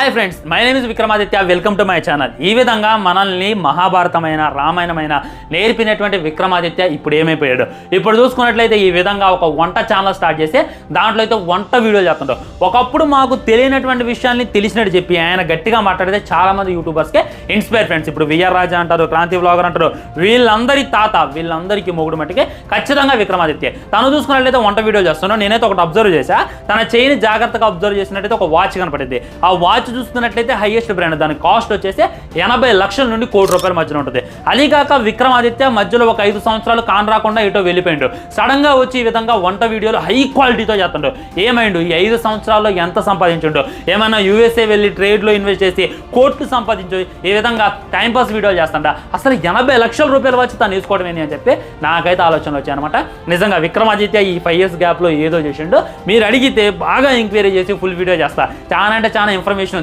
Hi friends my name is Vikramaditya welcome to my channel ఈ విధంగా మనల్ని మహాభారతమైన రామాయణమైన నేర్పినటువంటి విక్రమాదిత్య ఇప్పుడు ఏమైపోయాడు? ఇప్పుడు చూసుకున్నట్లయితే ఈ విధంగా ఒక వంట ఛానల్ స్టార్ట్ చేసి దాంట్లో అయితే వంట వీడియో చేస్తుంటారు. ఒకప్పుడు మాకు తెలియనటువంటి విషయాల్ని తెలిసినట్టు చెప్పి ఆయన గట్టిగా మాట్లాడితే చాలా మంది యూట్యూబర్స్కే ఇన్స్పైర్ ఫ్రెండ్స్ ఇప్పుడు విఆర్ రాజా అంటారు క్రాంతి బ్లాగర్ అంటారు వీళ్ళందరి తాత వీళ్ళందరికీ మొగుడు మట్టికి ఖచ్చితంగా విక్రమాదిత్య. తను చూసుకున్నట్లయితే వంట వీడియో చేస్తున్నాను నేనైతే ఒకటి అబ్జర్వ్ చేశా. తన చేయిని జాగ్రత్తగా అబ్జర్వ్ చేసినట్టయితే ఒక వాచ్ కనపడింది. ఆ వాచ్ చూస్తున్నట్లయితే హైయెస్ట్ బ్రాండ్ దాని కాస్ట్ వచ్చేసి ఎనభై లక్షల నుండి కోటి రూపాయల మధ్యన ఉంటుంది. అది విక్రమాదిత్య మధ్యలో ఒక ఐదు సంవత్సరాలు కాన్ రాకుండా ఎటో వెళ్ళిపోయిండు. సడన్గా వచ్చి ఈ విధంగా వంట వీడియోలు హై క్వాలిటీతో చేస్తుండు. ఏమైండు? ఈ ఐదు సంవత్సరాల్లో ఎంత సంపాదించుండు? ఏమైనా యూఎస్ఏ వెళ్ళి ట్రేడ్లో ఇన్వెస్ట్ చేసి కోట్లు సంపాదించు ఈ విధంగా టైంపాస్ వీడియోలు చేస్తుండ? అసలు ఎనభై లక్షల రూపాయలు వచ్చి తను తీసుకోవడం ఏంటి అని చెప్పి నాకైతే ఆలోచనలు వచ్చాయనమాట నిజంగా విక్రమాదిత్య ఈ ఫైవ్ ఇయర్స్ గ్యాప్లో ఏదో చేసిండు. మీరు అడిగితే బాగా ఎంక్వైరీ చేసి ఫుల్ వీడియో చేస్తా. చాలా అంటే చాలా ఇన్ఫర్మేషన్